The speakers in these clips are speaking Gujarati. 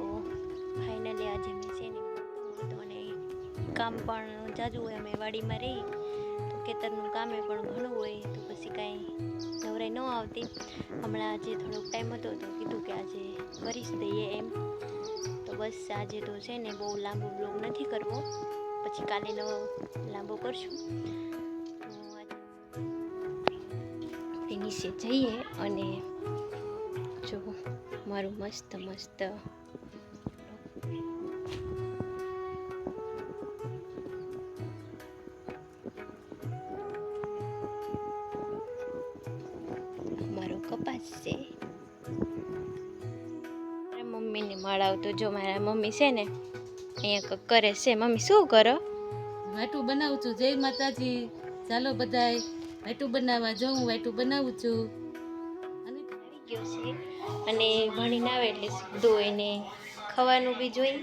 તો ફાઇનલી આજે મેં છે ને તો અને કામ પણ જાજુ હોય અમે વાડીમાં રહી. તો ખેતરનું કામે પણ ઘણું હોય, તો પછી કાંઈ નવરાઈ ન આવતી. હમણાં આજે થોડોક ટાઈમ હતો, તો કીધું કે આજે કરીશ દઈએ એમ. તો બસ આજે તો છે ને બહુ લાંબો બ્લોગ નથી કરવો. પછી કાલે નવો લાંબો કરશું. નીચે જઈએ અને જો, મારું મસ્ત મસ્ત છે. મમ્મીને તો જો મારા મમ્મી છે ને અહીંયા કરે છે. મમ્મી શું કરો? વાટું બનાવું છું. જય માતાજી. ચાલો બધાય વાટું બનાવવા જાઉં વાટું બનાવું છું. અને આવી ગયો છે. અને ભણીને આવે એટલે સીધો એને ખવાનું બી જોઈ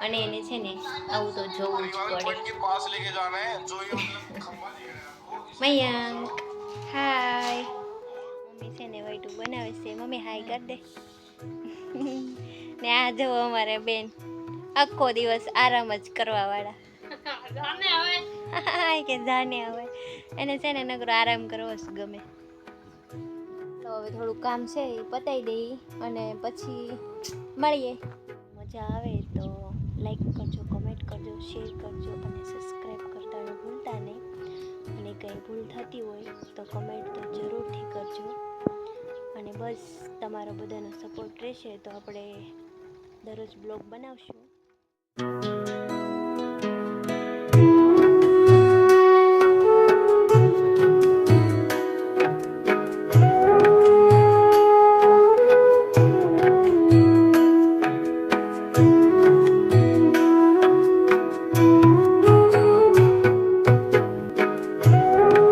અને એને છે ને આવું તો જોવું જ પડે. મૈયાંક હા. બનાવે છે? મમ્મી હાય કર દે. ને આ જુઓ અમારે બેન. આખો દિવસ આરામ જ કરવા વાળા કે જાને હવે. એને છે ને નગરો આરામ કરવો જ ગમે. તો હવે થોડું કામ છે એ પતાવી દઈ અને પછી મળીએ. મજા આવે તો લાઈક કરજો કમેન્ટ કરજો શેર કરજો અને સબસ્ક્રાઈબ કરતા ભૂલતા નહીં. અને કંઈ ભૂલ થતી હોય તો કમેન્ટ તો જરૂરથી કરજો. અને બસ તમારો બધાનો સપોર્ટ રહેશે તો આપણે દરરોજ બ્લોગ બનાવશું.